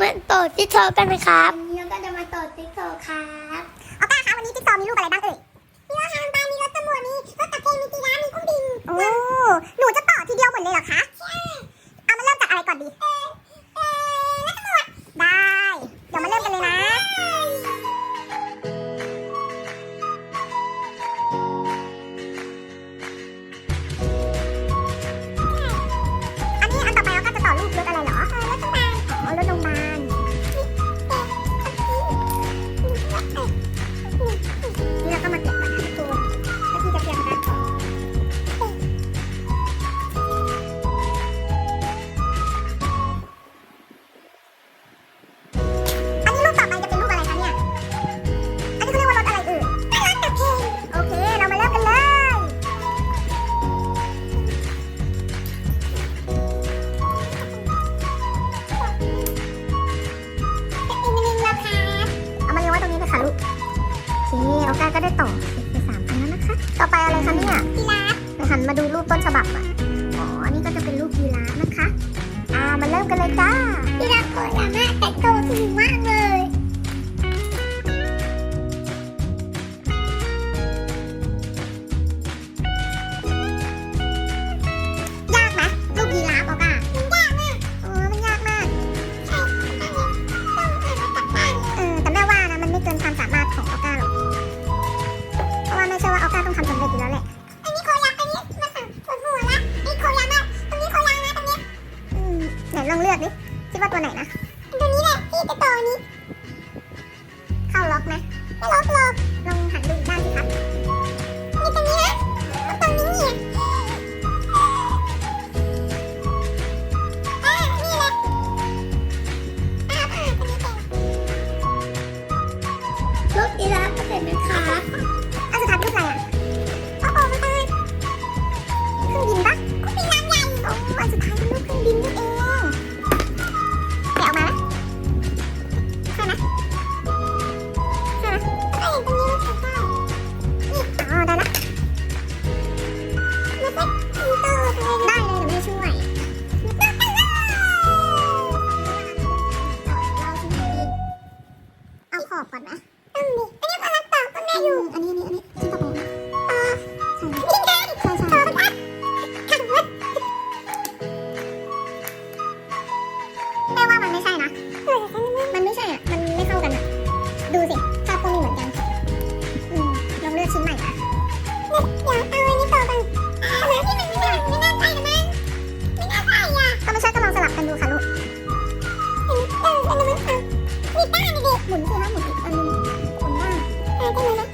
มาต่อจิ๊กซอว์กันนะครับน้องก็จะมาต่อจิ๊กซอว์ครับออก้าคะวันนี้จิ๊กซอว์มีรูปอะไรบ้างเอ่ย ก็ได้ต่อไปสามอันแล้วนะคะ ต่อไปอะไรคะเนี่ยยีราฟหันมาดูรูปต้นฉบับอะ อ๋อ อันนี้ก็จะเป็นรูปยีราฟนะคะ อ่า มาเริ่มกันเลยจ้า อบก่อนนะนั่นดิอันนี้พลังต่อก็แม่อยู่ อันนี้อันนี้อันนี้ชิ้นต่อไปนะต่อใช่ใช่ใช่ใช่แม่ว่ามันไม่ใช่นะ มันไม่ใช่อะ มันไม่เข้ากันอะ ดูสิภาพก็มีเหมือนกัน อืมลองเลือกชิ้นใหม่นะเดี๋ยวเอาอันนี้ต่อกันทำไมที่มันไม่ไม่น่าใช่หรือมั้งไม่น่าใช่อะก็ไม่ใช่ก็ลองสลับกันดูค่ะลูกเออเออเออนี่ด้านนี้ หมุนสิคะหมุนอีกอันหนึงหมุนหน้าเออได้ไหมนะ